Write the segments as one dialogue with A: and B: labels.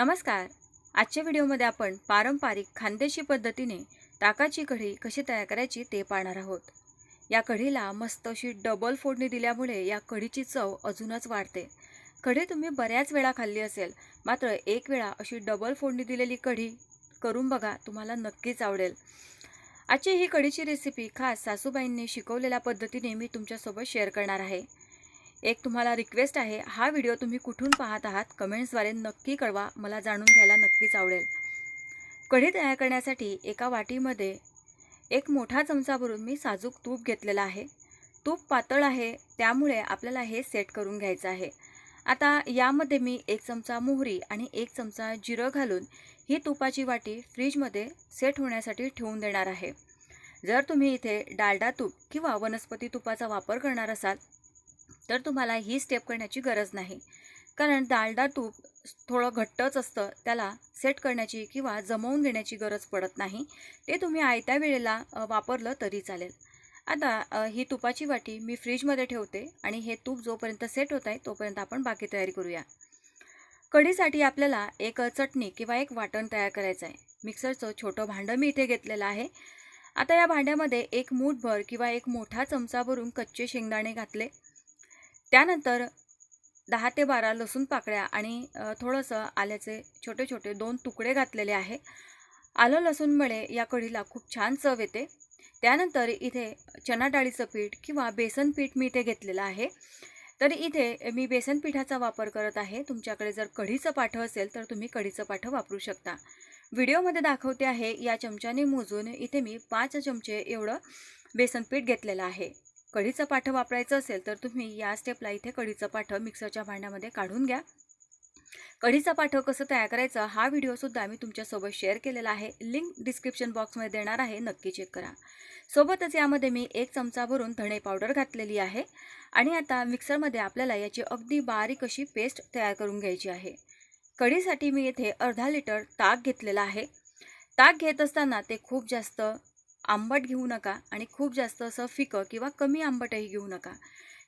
A: नमस्कार. आजच्या व्हिडिओमध्ये आपण पारंपरिक खानदेशी पद्धतीने ताकाची कढी कशी तयार करायची ते पाहणार आहोत. या कढीला मस्त अशी डबल फोडणी दिल्यामुळे या कढीची चव अजूनच वाढते. कढी तुम्ही बऱ्याच वेळा खाल्ली असेल मात्र एक वेळा अशी डबल फोडणी दिलेली कढी करून बघा तुम्हाला नक्कीच आवडेल. आजची ही कढीची रेसिपी खास सासूबाईंनी शिकवलेल्या पद्धतीने मी तुमच्यासोबत शेअर करणार आहे. एक तुम्हाला रिक्वेस्ट आहे हा व्हिडिओ तुम्ही कुठून पाहत आहात कमेंट्सद्वारे नक्की कळवा मला जाणून घ्यायला नक्कीच आवडेल. कढी तयार करण्यासाठी एका वाटीमध्ये एक मोठा चमचा भरून मी साजूक तूप घेतलेला आहे. तूप पातळ आहे त्यामुळे आपल्याला हे सेट करून घ्यायचं आहे. आता यामध्ये मी एक चमचा मोहरी आणि एक चमचा जिरं घालून ही तुपाची वाटी फ्रीजमध्ये सेट होण्यासाठी ठेवून देणार आहे. जर तुम्ही इथे डालडा तूप किंवा वनस्पती तुपाचा वापर करणार असाल तर तुम्हाला ही स्टेप करण्याची गरज नाही. कारण डालडा तूप थोडं घट्टच असतं. त्याला सेट करण्याची किंवा जमवून घेण्याची गरज पडत नाही. ते तुम्ही आयत्या वेळेला वापरलं तरी चालेल. आता ही तुपाची वाटी मी फ्रीजमध्ये ठेवते आणि हे तूप जोपर्यंत सेट होत आहे तोपर्यंत आपण बाकी तयारी करूया. कढीसाठी आपल्याला एक चटणी किंवा एक वाटण तयार करायचं आहे. मिक्सरचं छोटं भांडं मी इथे घेतलेलं आहे. आता या भांड्यामध्ये एक मूठभर किंवा एक मोठा चमचा भरून कच्चे शेंगदाणे घातले. त्यानंतर दहा ते बारा लसूण पाकळ्या आणि थोडंसं आल्याचे छोटे छोटे दोन तुकडे घातलेले आहे. आलं लसूणमुळे या कढीला खूप छान चव येते. त्यानंतर इथे चना डाळीचं पीठ किंवा बेसन पीठ मी इथे घेतलेलं आहे. तर इथे मी बेसन पिठाचा वापर करत आहे. तुमच्याकडे जर कढीचं पाठं असेल तर तुम्ही कढीचं पाठं वापरू शकता. व्हिडिओमध्ये दाखवते आहे या चमच्याने मोजून इथे मी पाच चमचे एवढं बेसन पीठ घेतलेलं आहे. कढीचं पाठं वापरायचं असेल तर तुम्ही या स्टेपला इथे कढीचं पाठं मिक्सरच्या भांड्यामध्ये काढून घ्या. कढीचं पाठं कसं तयार करायचं हा व्हिडिओसुद्धा मी तुमच्यासोबत शेअर केलेला आहे. लिंक डिस्क्रिप्शन बॉक्समध्ये देणार आहे नक्की चेक करा. सोबतच यामध्ये मी एक चमचा भरून धणे पावडर घातलेली आहे आणि आता मिक्सरमध्ये आपल्याला याची अगदी बारीक अशी पेस्ट तयार करून घ्यायची आहे. कढीसाठी मी येथे अर्धा लिटर ताक घेतलेला आहे. ताक घेत असताना ते खूप जास्त आंबट घेऊ नका आणि खूप जास्त असं फिकं किंवा कमी आंबटही घेऊ नका.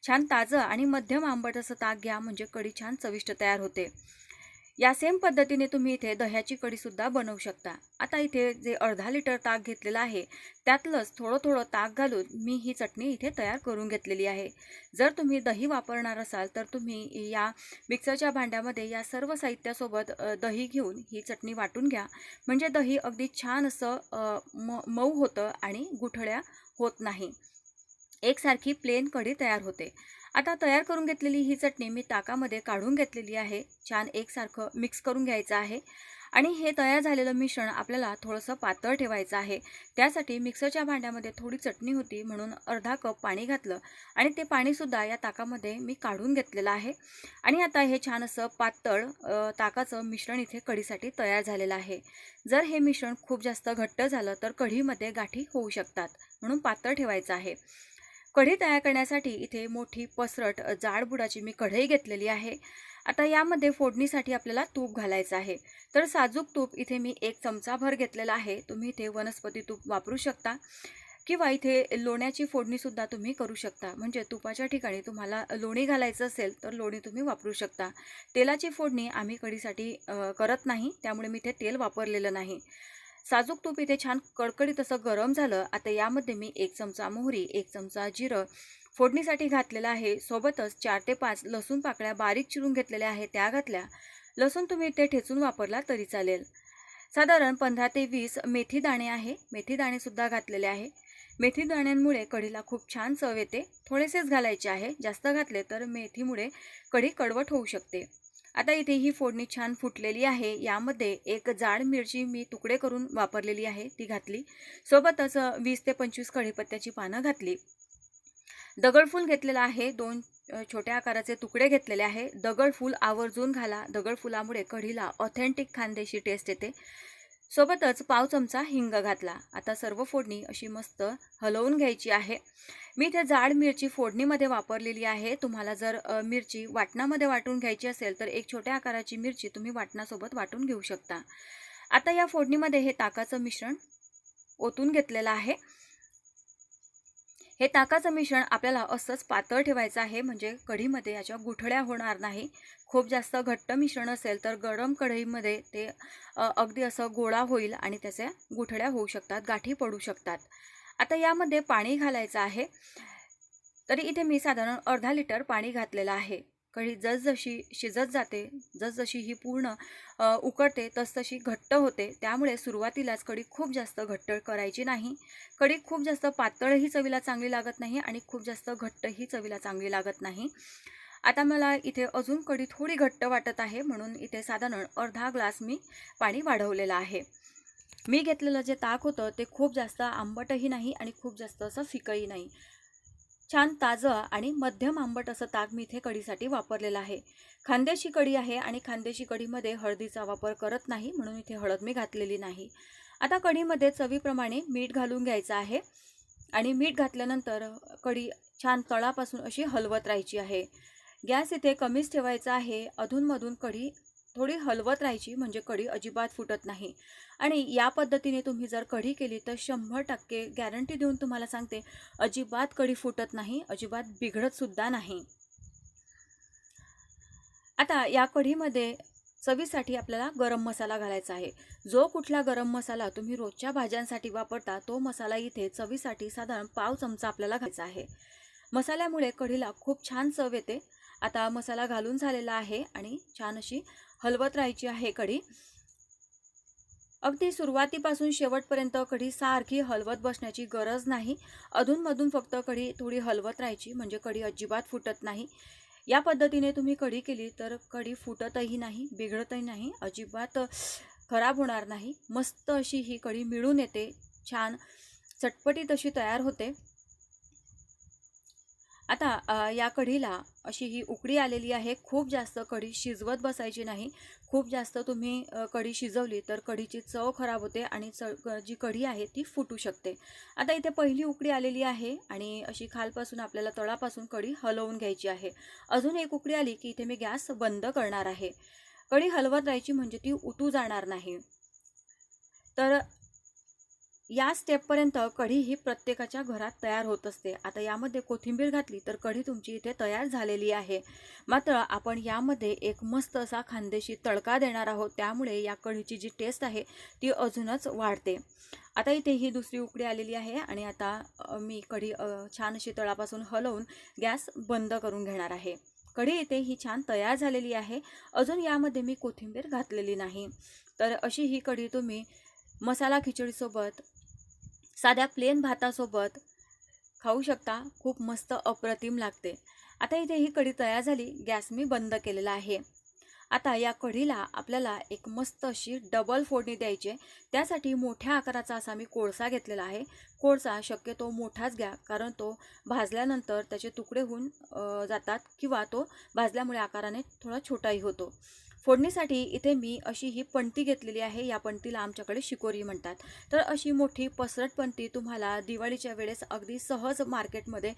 A: छान ताजं आणि मध्यम आंबट असं ताक घ्या म्हणजे कढी छान चविष्ट तयार होते. या सेम पद्धतीने तुम्ही इथे दह्याची कढीसुद्धा बनवू शकता. आता इथे जे अर्धा लिटर ताक घेतलेलं आहे त्यातलंच थोडं थोडं ताक घालून मी ही चटणी इथे तयार करून घेतलेली आहे. जर तुम्ही दही वापरणार असाल तर तुम्ही या मिक्सरच्या भांड्यामध्ये या सर्व साहित्यासोबत दही घेऊन ही चटणी वाटून घ्या. म्हणजे दही अगदी छान असं म मऊ होतं आणि गुठळ्या होत नाही. एकसारखी प्लेन कढी तयार होते. आता तयार करून घेतलेली ही चटणी मी ताकामध्ये काढून घेतलेली आहे. छान एकसारखं मिक्स करून घ्यायचं आहे. आणि हे तयार झालेलं मिश्रण आपल्याला थोडंसं पातळ ठेवायचं आहे. त्यासाठी मिक्सरच्या भांड्यामध्ये थोडी चटणी होती म्हणून अर्धा कप पाणी घातलं. आणि ते पाणीसुद्धा या ताकामध्ये मी काढून घेतलेलं आहे. आणि आता हे छान असं पातळ ताकाचं मिश्रण इथे कढीसाठी तयार झालेलं आहे. जर हे मिश्रण खूप जास्त घट्ट झालं तर कढीमध्ये गाठी होऊ शकतात म्हणून पातळ ठेवायचं आहे. कढी तयार करण्यासाठी इथे मोठी पसरट जाडबुडाची मी कढई घेतलेली आहे. आता यामध्ये फोडणीसाठी आपल्याला तूप घालायचं आहे. तर साजूक तूप इथे मी एक चमचाभर घेतलेला आहे. तुम्ही इथे वनस्पती तूप वापरू शकता किंवा इथे लोण्याची फोडणीसुद्धा तुम्ही करू शकता. म्हणजे तुपाच्या ठिकाणी तुम्हाला लोणी घालायचं असेल तर लोणी तुम्ही वापरू शकता. तेलाची फोडणी आम्ही कढीसाठी करत नाही. त्यामुळे मी इथे तेल वापरलेलं नाही. साजूक तूप इथे छान कडकडीत असं गरम झालं. आता यामध्ये मी एक चमचा मोहरी एक चमचा जिरं फोडणीसाठी घातलेलं आहे. सोबतच चार ते पाच लसूण पाकळ्या बारीक चिरून घेतलेल्या आहे त्या घातल्या. लसूण तुम्ही इथे ठेचून वापरला तरी चालेल. साधारण पंधरा ते वीस मेथी दाणे आहे. मेथी दाणेसुद्धा घातलेले आहे. मेथी दाण्यांमुळे कढीला खूप छान चव येते. थोडेसेच घालायचे आहे. जास्त घातले तर मेथीमुळे कढी कडवट होऊ शकते. आता इथे ही फोडणी छान फुटलेली आहे. यामध्ये एक जाड मिरची मी तुकडे करून वापरलेली आहे ती घातली. सोबतच वीस ते पंचवीस कढीपत्त्याची पानं घातली. दगडफूल घेतलेलं आहे दोन छोट्या आकाराचे तुकडे घेतलेले आहे. दगडफूल आवर्जून घाला. दगडफुलामुळे कढीला ऑथेंटिक खानदेशी टेस्ट येते. सोबतच पाव चमचा हिंग घातला. आता सर्व फोडणी अशी मस्त हलवून घ्यायची आहे. मी इथे जाड मिरची फोडणीमध्ये वापरलेली आहे. तुम्हाला जर मिरची वाटणामध्ये वाटून घ्यायची असेल तर एक छोट्या आकाराची मिरची तुम्ही वाटणासोबत वाटून घेऊ शकता. आता या फोडणीमध्ये हे ताकाचं मिश्रण ओतून घेतलेलं आहे. हे ताकाचं मिश्रण आपल्याला असंच पातळ ठेवायचं आहे म्हणजे कढीमध्ये याच्या गुठळ्या होणार नाही. खूप जास्त घट्ट मिश्रण असेल तर गरम कढईमध्ये ते अगदी असं गोळा होईल आणि त्याच्या गुठळ्या होऊ शकतात गाठी पडू शकतात. आता यामध्ये पाणी घालायचं आहे. तरी इथे मी साधारण अर्धा लिटर पाणी घातलेलं आहे. कढी जसजशी शिजत जाते जसजशी ही पूर्ण उकळते तसतशी घट्ट होते. त्यामुळे सुरुवातीलाच कढी खूप जास्त घट्ट करायची नाही. कढी खूप जास्त पातळही चवीला चांगली लागत नाही आणि खूप जास्त घट्टही चवीला चांगली लागत नाही. आता मला इथे अजून कढी थोडी घट्ट वाटत आहे म्हणून इथे साधारण अर्धा ग्लास मी पाणी वाढवलेलं आहे. मी घेतलेलं जे ताक होतं ते खूप जास्त आंबटही नाही आणि खूप जास्त असं फिकही नाही. छान ताजं आणि मध्यम आंबट असं ताक मी इथे कढीसाठी वापरलेलं आहे. खांद्याची कढी आहे आणि खांद्याची कढीमध्ये हळदीचा वापर करत नाही म्हणून इथे हळद मी घातलेली नाही. आता कढीमध्ये चवीप्रमाणे मीठ घालून घ्यायचं आहे आणि मीठ घातल्यानंतर कढी छान तळापासून अशी हलवत राहायची आहे. गॅस इथे कमीच ठेवायचा आहे. अधूनमधून कढी थोडी हलवत राहायची म्हणजे कढी अजिबात फुटत नाही. आणि या पद्धतीने तुम्ही जर कढी केली तर शंभर टक्के गॅरंटी देऊन तुम्हाला सांगते अजिबात कढी फुटत नाही अजिबात बिघडतसुद्धा नाही. आता या कढीमध्ये चवीसाठी आपल्याला गरम मसाला घालायचा आहे. जो कुठला गरम मसाला तुम्ही रोजच्या भाज्यांसाठी वापरता तो मसाला इथे चवीसाठी साधारण पाव चमचा आपल्याला घालायचा आहे. मसाल्यामुळे कढीला खूप छान चव येते. आता मसाला घालून झालेला आहे आणि छान अशी हलवत राहायची आहे कढी. अगदी सुरुवातीपासून शेवटपर्यंत कढी सारखी हलवत बसण्याची गरज नाही. अधूनमधून फक्त कढी थोडी हलवत राहायची म्हणजे कढी अजिबात फुटत नाही. या पद्धतीने तुम्ही कढी केली तर कढी फुटतही नाही बिघडतही नाही अजिबात खराब होणार नाही. मस्त अशी ही कढी मिळून येते छान. चटपटीत अशी तयार होते. आता या कढीला अशी ही उकडी आलेली आहे. खूप जास्त कढी शिजवत बसायची नाही. खूप जास्त तुम्ही कढी शिजवली तर कढीची चव खराब होते आणि च जी कढी आहे ती फुटू शकते. आता इथे पहिली उकडी आलेली आहे आणि अशी खालपासून आपल्याला तळापासून कढी हलवून घ्यायची आहे. अजून एक उकडी आली की इथे मी गॅस बंद करणार आहे. कढी हलवत राहायची म्हणजे ती उतू जाणार नाही. तर या स्टेपपर्यंत कढी ही प्रत्येकाच्या घरात तयार होत असते. आता यामध्ये कोथिंबीर घातली तर कढी तुमची इथे तयार झालेली आहे. मात्र आपण यामध्ये एक मस्त असा खानदेशी तडका देणार आहोत. त्यामुळे या कढीची जी टेस्ट आहे ती अजूनच वाढते. आता इथे ही दुसरी उकडी आलेली आहे आणि आता मी कढी छान अशी तळापासून हलवून गॅस बंद करून घेणार आहे. कढी इथे ही छान तयार झालेली आहे. अजून यामध्ये मी कोथिंबीर घातलेली नाही. तर अशी ही कढी तुम्ही मसाला खिचडीसोबत साध्या प्लेन भातासोबत खाऊ शकता. खूप मस्त अप्रतिम लागते. आता इथे ही कढी तयार झाली. गॅस मी बंद केलेला आहे. आता या कढीला आपल्याला एक मस्त अशी डबल फोडणी द्यायची आहे. त्यासाठी मोठ्या आकाराचा असा मी कोळसा घेतलेला आहे. कोळसा शक्यतो मोठाच घ्या कारण तो भाजल्यानंतर त्याचे तुकडे होऊन जातात किंवा तो भाजल्यामुळे आकाराने थोडा छोटाही होतो. फोडणीसाठी इथे मी अशी ही पणती घेतलेली आहे. या पणतीला आमच्याकडे शिकोरी म्हणतात. तर अशी मोठी पसरट पणती तुम्हाला दिवाळीच्या वेळेस अगदी सहज मार्केटमध्ये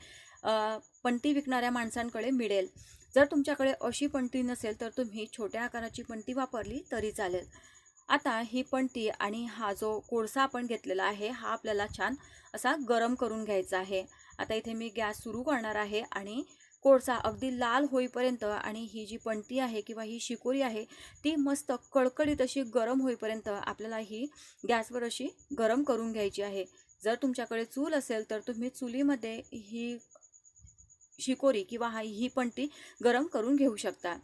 A: पणती विकणाऱ्या माणसांकडे मिळेल. जर तुमच्याकडे अशी पणती नसेल तर तुम्ही छोट्या आकाराची पणती वापरली तरी चालेल. आता ही पणती आणि हा जो कोळसा आपण घेतलेला आहे हा आपल्याला छान असा गरम करून घ्यायचा आहे. आता इथे मी गॅस सुरू करणार आहे आणि कोळसा अगदी लाल होईपर्यंत आणि ही जी पणती आहे किंवा ही शिकोरी आहे ती मस्त कडकडीत अशी गरम होईपर्यंत आपल्याला ही गॅसवर अशी गरम करून घ्यायची आहे. जर तुमच्याकडे चूल असेल तर तुम्ही चुलीमध्ये ही शिकोरी किंवा हा ही पणती गरम करून घेऊ शकता.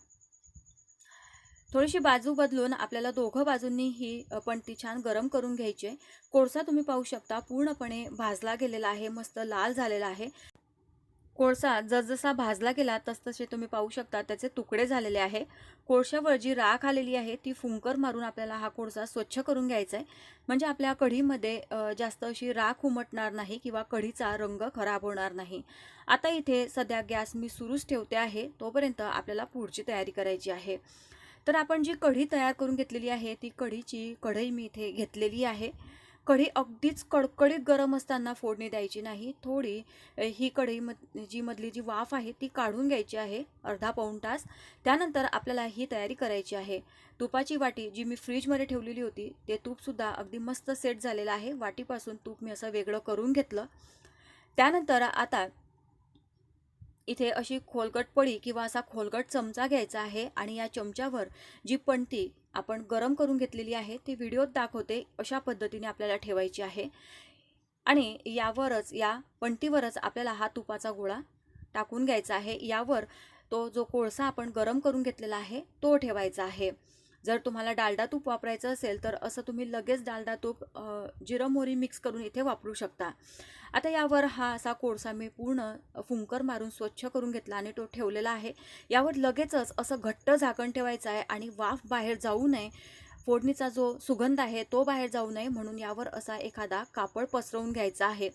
A: थोडीशी बाजू बदलून आपल्याला दोघं बाजूंनी ही पणती छान गरम करून घ्यायची आहे. कोळसा तुम्ही पाहू शकता पूर्णपणे भाजला गेलेला आहे मस्त लाल झालेला आहे. कोळसा जसजसा भाजला गेला तसतसे तुम्ही पाहू शकता त्याचे तुकडे झालेले आहे. कोळशावर जी राख आलेली आहे ती फुंकर मारून आपल्याला हा कोळसा स्वच्छ करून घ्यायचा आहे म्हणजे आपल्या कढीमध्ये जास्त अशी राख उमटणार नाही किंवा कढीचा रंग खराब होणार नाही. आता इथे सध्या गॅस मी सुरूच ठेवते आहे तोपर्यंत आपल्याला पुढची तयारी करायची आहे. तर आपण जी कढी तयार करून घेतलेली आहे ती कढीची कढई मी इथे घेतलेली आहे. कढी अगदीच कडकडीत गरम असताना फोडणी द्यायची नाही. थोडी ही कढई मध जी मधली जी वाफ आहे ती काढून घ्यायची आहे अर्धा पाऊण तास. त्यानंतर आपल्याला ही तयारी करायची आहे. तुपाची वाटी जी मी फ्रीजमध्ये ठेवलेली होती ते तूपसुद्धा अगदी मस्त सेट झालेलं आहे. वाटीपासून तूप मी असं वेगळं करून घेतलं. त्यानंतर आता इथे अशी खोलगट पळी किंवा असा खोलगट चमचा घ्यायचा आहे आणि या चमच्यावर जी पणती आपण गरम करून घेतलेली आहे ती व्हिडिओत दाखवते अशा पद्धतीने आपल्याला ठेवायची आहे. आणि यावरच या पणतीवरच आपल्याला हा तुपाचा गोळा टाकून घ्यायचा आहे. यावर तो जो कोळसा आपण गरम करून घेतलेला आहे तो ठेवायचा आहे. जर तुम्हाला डालडा तूप वापरायचं असेल तर असं तुम्ही लगेच डालडा तूप अ, जिरं मोहरी मिक्स करून इथे वापरू शकता. आता यावर हा असा कोळसा मी पूर्ण फुंकर मारून स्वच्छ करून घेतला आणि तो ठेवलेला आहे. यावर लगेचच असं घट्ट झाकण ठेवायचं आहे आणि वाफ बाहेर जाऊ नये. फोडणीचा जो सुगंध आहे तो बाहेर जाऊ नये म्हणून यावर असा एखादा कापड पसरवून घ्यायचा आहे.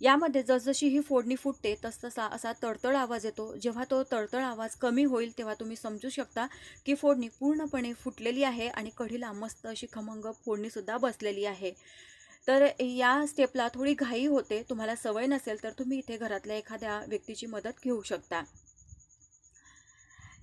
A: यामध्ये जसजशी ही फोडणी फुटते तसतसा असा तडतड आवाज येतो. जेव्हा तो तडतड आवाज कमी होईल तेव्हा तुम्ही समजू शकता की फोडणी पूर्णपणे फुटलेली आहे आणि कढीला मस्त अशी खमंग फोडणीसुद्धा बसलेली आहे. तर या स्टेपला थोडी घाई होते तुम्हाला सवय नसेल तर तुम्ही इथे घरातल्या एखाद्या व्यक्तीची मदत घेऊ शकता.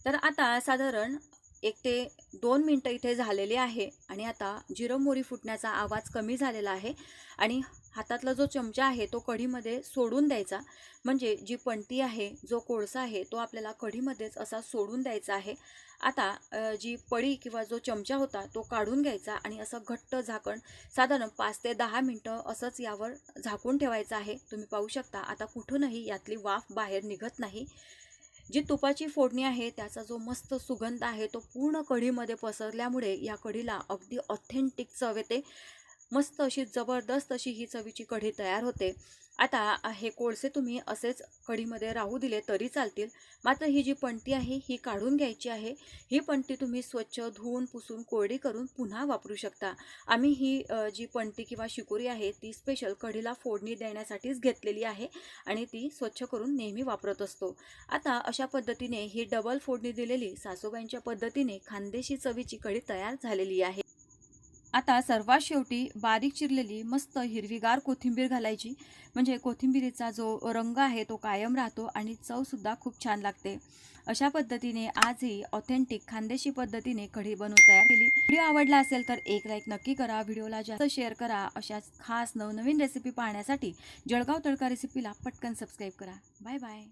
A: तर आता साधारण एक ते दोन मिनटं इथे झालेले आहे आणि आता जिरं मोरी फुटण्याचा आवाज कमी झालेला आहे आणि हातातला जो चमचा आहे तो कढीमध्ये सोडून द्यायचा. म्हणजे जी पणती आहे जो कोळसा आहे तो आपल्याला कढीमध्येच असा सोडून द्यायचा आहे. आता जी पळी किंवा जो चमचा होता तो काढून घ्यायचा आणि असं घट्ट झाकण साधारण पाच ते दहा मिनटं असंच यावर झाकून ठेवायचं आहे. तुम्ही पाहू शकता आता कुठूनही यातली वाफ बाहेर निघत नाही. जी तुपाची फोडणी आहे त्याचा जो मस्त सुगंध आहे तो पूर्ण कढीमध्ये पसरल्यामुळे या कढीला अगदी ऑथेंटिक चव येते. मस्त अशी जबरदस्त अशी ही चवीची कढी तयार होते. आता हे कोळसे तुम्ही असेच कढीमध्ये राहू दिले तरी चालतील. मात्र ही जी पणती आहे ही काढून घ्यायची आहे. ही पणती तुम्ही स्वच्छ धुवून पुसून कोरडी करून पुन्हा वापरू शकता. आम्ही ही जी पणती किंवा शिकोरी आहे ती स्पेशल कढीला फोडणी देण्यासाठीच घेतलेली आहे आणि ती स्वच्छ करून नेहमी वापरत असतो. आता अशा पद्धतीने ही डबल फोडणी दिलेली सासूबाईंच्या पद्धतीने खानदेशी चवीची कढी तयार झालेली आहे. आता सर्वात शेवटी बारीक चिरलेली मस्त हिरवीगार कोथिंबीर घालायची. म्हणजे कोथिंबीरीचा जो रंग आहे तो कायम राहतो आणि चवसुद्धा खूप छान लागते. अशा पद्धतीने आजही ऑथेंटिक खानदेशी पद्धतीने कढी बनवून तयार केली. व्हिडिओ आवडला असेल तर एक लाईक नक्की करा. व्हिडिओला जास्त शेअर करा. अशाच खास नवनवीन रेसिपी पाहण्यासाठी जळगाव तडका रेसिपीला पटकन सबस्क्राईब करा. Bye bye